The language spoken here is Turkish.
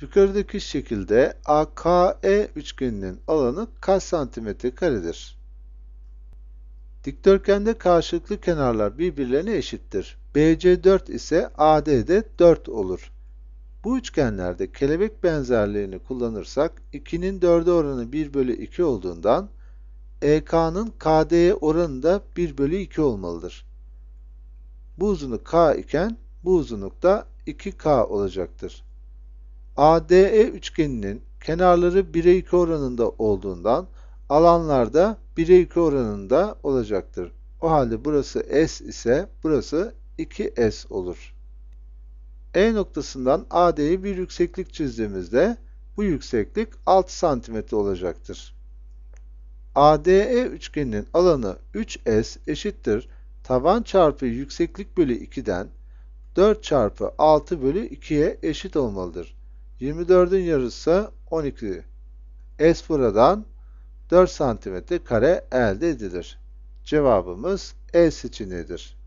Yukarıdaki şekilde AKE üçgeninin alanı kaç santimetre karedir? Dikdörtgende karşılıklı kenarlar birbirlerine eşittir. BC 4 ise AD de 4 olur. Bu üçgenlerde kelebek benzerliğini kullanırsak 2'nin 4'e oranı 1 bölü 2 olduğundan EK'nın KD'ye oranı da 1 bölü 2 olmalıdır. Bu uzunluk K iken bu uzunluk da 2K olacaktır. ADE üçgeninin kenarları 1'e 2 oranında olduğundan alanlar da 1'e 2 oranında olacaktır. O halde burası S ise burası 2S olur. E noktasından AD'ye bir yükseklik çizdiğimizde bu yükseklik 6 cm olacaktır. ADE üçgeninin alanı 3S eşittir taban çarpı yükseklik bölü 2'den 4 çarpı 6 bölü 2'ye eşit olmalıdır. 24'ün yarısı 12. S buradan 4 cm kare elde edilir. Cevabımız E seçeneğidir.